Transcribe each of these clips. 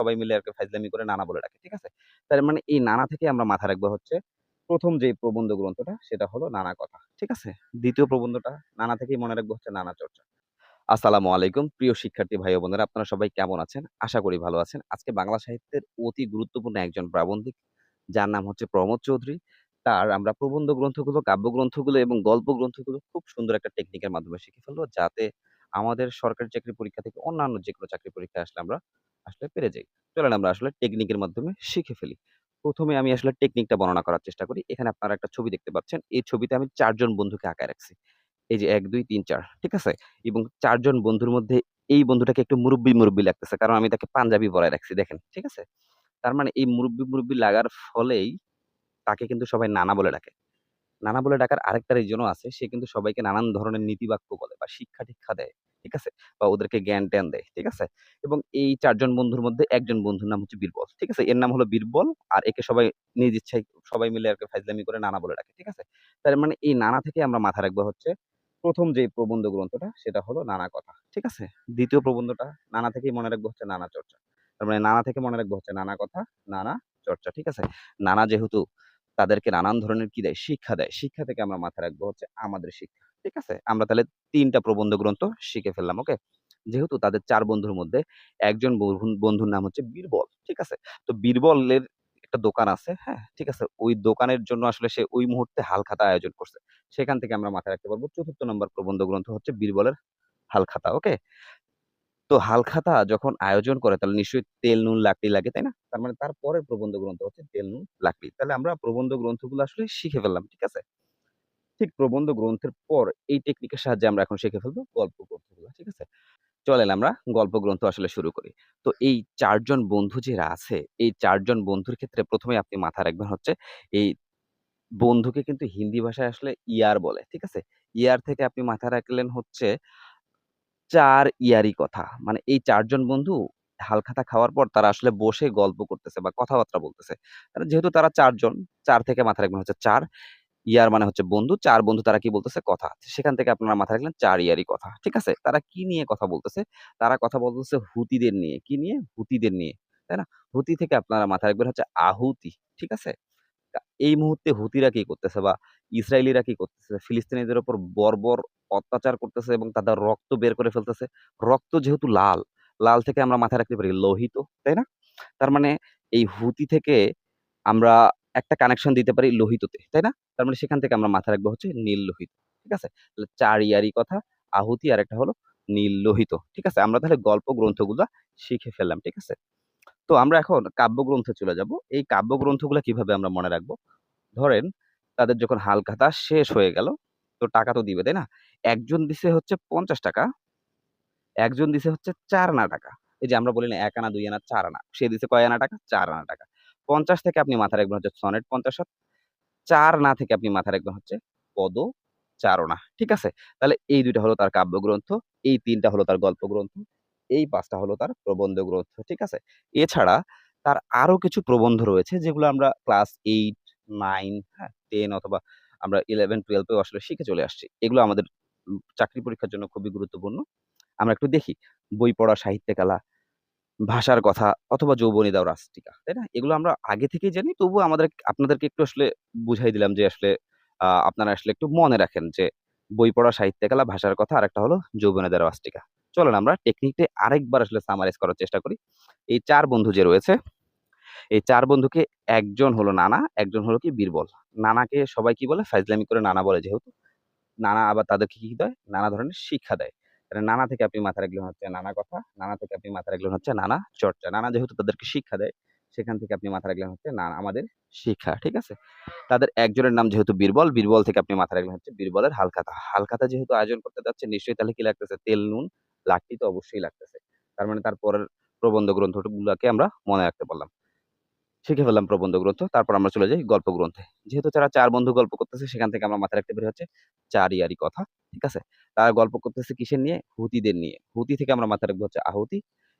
সবাই মিলে আরকি ফাইজলামি করে নানা বলে ডাকে। ঠিক আছে? তার মানে এই নানা থেকে আমরা মাথায় রাখব হচ্ছে ১ম যে প্রবন্ধ গ্রন্থটা সেটা হলো নানা কথা। ঠিক আছে? ২য় প্রবন্ধটা নানা থেকেই মনে রাখব হচ্ছে নানা চর্চা। আসসালামু আলাইকুম প্রিয় শিক্ষার্থী ভাই বোনেরা আপনারা সবাই কেমন আছেন? আশা করি ভালো আছেন। আজকে বাংলা সাহিত্যের অতি গুরুত্বপূর্ণ একজন প্রাবন্ধিক যার নাম হচ্ছে প্রমোদ চৌধুরী। তার আমরা প্রবন্ধ গ্রন্থগুলো, কাব্য গ্রন্থগুলো এবং গল্প গ্রন্থগুলো খুব সুন্দর একটা টেকনিকের মাধ্যমে শিখে ফেলব যাতে আমাদের সরকারি চাকরি পরীক্ষা থেকে অন্যান্য যে কোনো চাকরি পরীক্ষায় আসলে আমরা আসলে পেরে যাই। চলেন আমরা আসলে টেকনিকের মাধ্যমে শিখে ফেলি। প্রথমে আমি আসলে টেকনিকটা বর্ণনা করার চেষ্টা করি। এখানে আপনারা একটা ছবি দেখতে পাচ্ছেন। এই ছবিতে আমি চারজন বন্ধুকে আঁকায় রাখছি। এই যে ১, ২, ৩, ৪ ঠিক আছে? এবং চারজন বন্ধুর মধ্যে এই বন্ধুটাকে একটু মুরুব্বি, মুরুব্বি লাগতেছে। কারণ আমি তাকে পাঞ্জাবি পরায় রাখছি দেখেন। ঠিক আছে? তার মানে এই মুরুব্বি, মুরুব্বি লাগার ফলেই তাকে কিন্তু সবাই নানা বলে ডাকে। নানা বলে ডাকার আরেকটা রিজনও আছে। সে কিন্তু সবাইকে নানান ধরনের নীতিবাক্য বলে বা শিক্ষা-টিক্ষা দেয়। ঠিক আছে? বা ওদেরকে জ্ঞান-ট্যান দেয়। ঠিক আছে? এবং এই চারজন বন্ধুর মধ্যে একজন বন্ধুর নাম হচ্ছে বীরবল। ঠিক আছে? এর নাম হলো বীরবল। আর একে সবাই নিজ ইচ্ছায় সবাই মিলে আরকি ফাইজলামি করে নানা বলে ডাকে। ঠিক আছে? তার মানে এই নানা থেকে আমরা মাথায় রাখব হচ্ছে প্রথম যে প্রবন্ধ গ্রন্থটা সেটা হলো নানা কথা। ঠিক আছে? দ্বিতীয় প্রবন্ধটা নানা থেকেই মনে রাখব হচ্ছে নানা চর্চা। তার মানে নানা থেকে মনে রাখব হচ্ছে নানা কথা, নানা চর্চা। ঠিক আছে? নানা যেহেতু তাদেরকে নানান ধরনের কি দেয়? শিক্ষা দেয়। শিক্ষা থেকে আমরা মাথায় রাখব হচ্ছে আমাদের শিক্ষা। ঠিক আছে? আমরা তাহলে তিনটা প্রবন্ধ গ্রন্থ শিখে ফেললাম। ওকে? যেহেতু তাদের চার বন্ধুর মধ্যে একজন বন্ধুর নাম হচ্ছে বীরবল। ঠিক আছে? তো বীরবলের একটা দোকান আছে। হ্যাঁ? ঠিক আছে? ওই দোকানের জন্য আসলে সে ওই মুহূর্তে হালখাতা আয়োজন করছে। সেখান থেকে আমরা মাথায় রাখতে পারব চতুর্থ নম্বর প্রবন্ধ গ্রন্থ হচ্ছে বীরবলের হালখাতা। ওকে? তো হালখাতা যখন আয়োজন করে তাহলে নিশ্চয়ই তেল, নুন, লাকড়ি লাগে, তাই না? তার মানে তার পরের প্রবন্ধ গ্রন্থ হচ্ছে তেল, নুন, লাকড়ি। তাহলে আমরা প্রবন্ধ গ্রন্থগুলো আসলে শিখে ফেললাম। ঠিক আছে? ঠিক প্রবন্ধ গ্রন্থের পর এই টেকনিকের সাহায্যে আমরা এখন শিখে ফেলব গল্প গ্রন্থগুলো। ঠিক আছে? চলেন আমরা গল্প গ্রন্থ আসলে শুরু করি। তো এই চারজন বন্ধু যারা আছে, এই চারজন বন্ধুর ক্ষেত্রে ১ম এই আপনি মাথায় রাখবেন হচ্ছে এই বন্ধুকে কিন্তু হিন্দি ভাষায় আসলে ইয়ার বলে। ঠিক আছে? ইয়ার থেকে আপনি মাথায় রাখলেন হচ্ছে ৪ ইয়ারি কথা। মানে এই ৪ জন বন্ধু হালখাতা খাওয়ার পর তারা আসলে বসে গল্প করতেছে বা কথাবার্তা বলতেছে। যেহেতু তারা চারজন চার থেকে মাথায় রাখবেন হচ্ছে চার ইয়ার মানে হচ্ছে বন্ধু, চার বন্ধু তারা কি বলতেছে? কথা। সেখান থেকে আপনারা মাথায় রাখলেন চার ইয়ারি কথা। ঠিক আছে? তারা কি নিয়ে কথা বলতেছে? তারা কথা বলতেছে হুতিদের নিয়ে। কি নিয়ে? হুতিদের নিয়ে। তাই না? হুতি থেকে আপনারা মাথায় রাখবেন হচ্ছে আহুতি। ঠিক আছে? এই মুহূর্তে হুতিরা কি করতেছে বা ইসরায়েলিরা কি করতেছে? ফিলিস্তিনিদের ওপর বর্বর অত্যাচার করতেছে এবং তাদের রক্ত বের করে ফেলতেছে। রক্ত যেহেতু লাল, লাল থেকে আমরা মাথায় রাখতে পারি লোহিত, তাই না? তার মানে এই হুতি থেকে আমরা একটা কানেকশন দিতে পারি লোহিততে, তাই না? তার মানে সেখান থেকে আমরা মাথায় রাখব হচ্ছে নীল লোহিত। ঠিক আছে? তাহলে ৪ ইয়ারি কথা, আহুতি আরেকটা হলো নীল লোহিত। ঠিক আছে? আমরা তাহলে গল্প গ্রন্থগুলা শিখে ফেললাম। ঠিক আছে? তো আমরা এখন কাব্যগ্রন্থে চলে যাব। এই কাব্যগ্রন্থগুলো কীভাবে আমরা মনে রাখব? ধরেন তাদের যখন হালখাতা শেষ হয়ে গেল, তো টাকা তো দিবে, তাই না? একজন দিছে হচ্ছে ৳৫০ একজন দিছে হচ্ছে ৪ আনা টাকা। এই যে আমরা বলি না এক আনা, দুই আনা, চার আনা। সে দিছে কয় আনা টাকা? চার আনা টাকা। ৫০ থেকে আপনি মাথায় রাখবেন হচ্ছে সনেট ৫০ ৪ না থেকে আপনি মাথায় রাখবেন হচ্ছে পদচারণা। ঠিক আছে? তাহলে এই দুইটা হলো তার কাব্যগ্রন্থ, এই তিনটা হলো তার গল্প গ্রন্থ, এই ৫ টা হলো তার প্রবন্ধ গ্রন্থ। ঠিক আছে? এছাড়া তার আরও কিছু প্রবন্ধ রয়েছে যেগুলো আমরা ক্লাস 8, 9, হ্যাঁ? টেন অথবা আমরা 11, 12 তেও আসলে শিখে চলে আসছি। এগুলো আমাদের চাকরি পরীক্ষার জন্য খুবই গুরুত্বপূর্ণ। আমরা একটু দেখি। বই পড়া, সাহিত্যে কালা, ভাষার কথা অথবা যৌবনী দাও রাষ্ট্রিকা। তাই না? এগুলো আমরা আগে থেকেই জানি তবুও আমাদের আপনাদেরকে একটু আসলে বুঝাই দিলাম যে আসলে আপনারা আসলে একটু মনে রাখেন যে বই পড়া, সাহিত্যে কালা, ভাষার কথা আর একটা হলো যৌবনী দাও রাষ্ট্রিকা। চলেন আমরা টেকনিকটা আরেকবার আসলে সামারাইজ করার চেষ্টা করি। এই চার বন্ধু যে রয়েছে, এই চার বন্ধুকে একজন হলো নানা, একজন হলো কি বীরবল। নানাকে সবাই কি বলে? ফাইজলামি করে নানা বলে যেহেতু। নানা আবার তাদেরকে কি দেয়? নানা ধরনের শিক্ষা দেয়। তাহলে নানা থেকে আপনি মাথায় রাখলেন হচ্ছে নানা কথা, নানা থেকে আপনি মাথা রাখলেন হচ্ছে নানা চর্চা। নানা যেহেতু তাদেরকে শিক্ষা দেয়, সেখান থেকে আপনি মাথায় রাখলেন হচ্ছে নানা আমাদের শিক্ষা। ঠিক আছে? তাদের একজনের নাম যেহেতু বীরবল, বীরবল থেকে আপনি মাথায় রাখলেন হচ্ছে বীরবলের হালখাতা। হালখাতা যেহেতু আয়োজন করতে যাচ্ছে নিশ্চয়ই তাহলে কি লাগতেছে? তেল, নুন, লাকড়ি তো অবশ্যই লাগতেছে। তার মানে তার পরের প্রবন্ধ গ্রন্থগুলাকে আমরা মনে রাখতে পারলাম। শিখে ফেললাম প্রবন্ধ গ্রন্থ। তারপর আমরা চলে যাই গল্প গ্রন্থে। যেহেতু তারা চার বন্ধু গল্প করতেছে সেখান থেকে আমরা মাথায় রাখতে পারি হচ্ছে ৪ ইয়ারি কথা। ঠিক আছে? তারা গল্প করতেছে কিসের নিয়ে? হুতিদের নিয়ে। হুতি থেকে আমরা মাথায় রাখব হচ্ছে আহুতি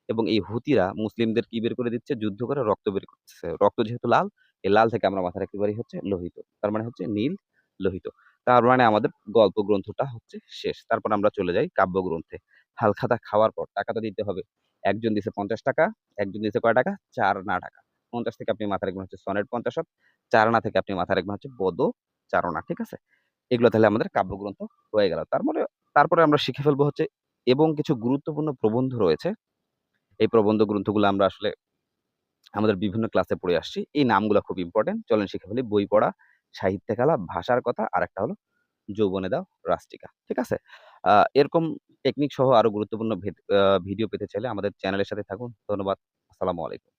এবং এই হুতিরা মুসলিমদের কি বের করে দিচ্ছে? যুদ্ধ করে রক্ত বের করতেছে। রক্ত যেহেতু লাল, এই লাল থেকে আমরা মাথায় রাখতে পারি হচ্ছে লোহিত। তার মানে হচ্ছে নীল, লোহিত। তার মানে আমাদের গল্প গ্রন্থটা হচ্ছে শেষ। তারপর আমরা চলে যাই কাব্যগ্রন্থে। হালখাতা খাওয়ার পর টাকা তো দিতে হবে। একজন দিছে ৳৫০, একজন দিছে কয় টাকা? চার না টাকা। ৫০ থেকে আপনি মাথায় রাখবেন হচ্ছে সনেট ৫০ শত, ৪ থেকে আপনি মাথায় রাখবেন হচ্ছে পদচারণা। ঠিক আছে? এগুলো তাহলে আমাদের কাব্যগ্রন্থ হয়ে গেল। তারপরে তারপরে আমরা শিখে ফেলব হচ্ছে এবং কিছু গুরুত্বপূর্ণ প্রবন্ধ রয়েছে। এই প্রবন্ধ গ্রন্থগুলো আমরা আসলে আমাদের বিভিন্ন ক্লাসে পড়ে আসছি। এই নামগুলো খুব ইম্পোর্টেন্ট। চলেন শিখে ফেলি। বই পড়া, সাহিত্যে খেলা, ভাষার কথা, আর একটা হলো যৌবনে দাও রাষ্ট্রিকা। ঠিক আছে? এরকম টেকনিক সহ আরও গুরুত্বপূর্ণ ভিডিও পেতে চাইলে আমাদের চ্যানেলের সাথে থাকুন। ধন্যবাদ। আসসালামু আলাইকুম।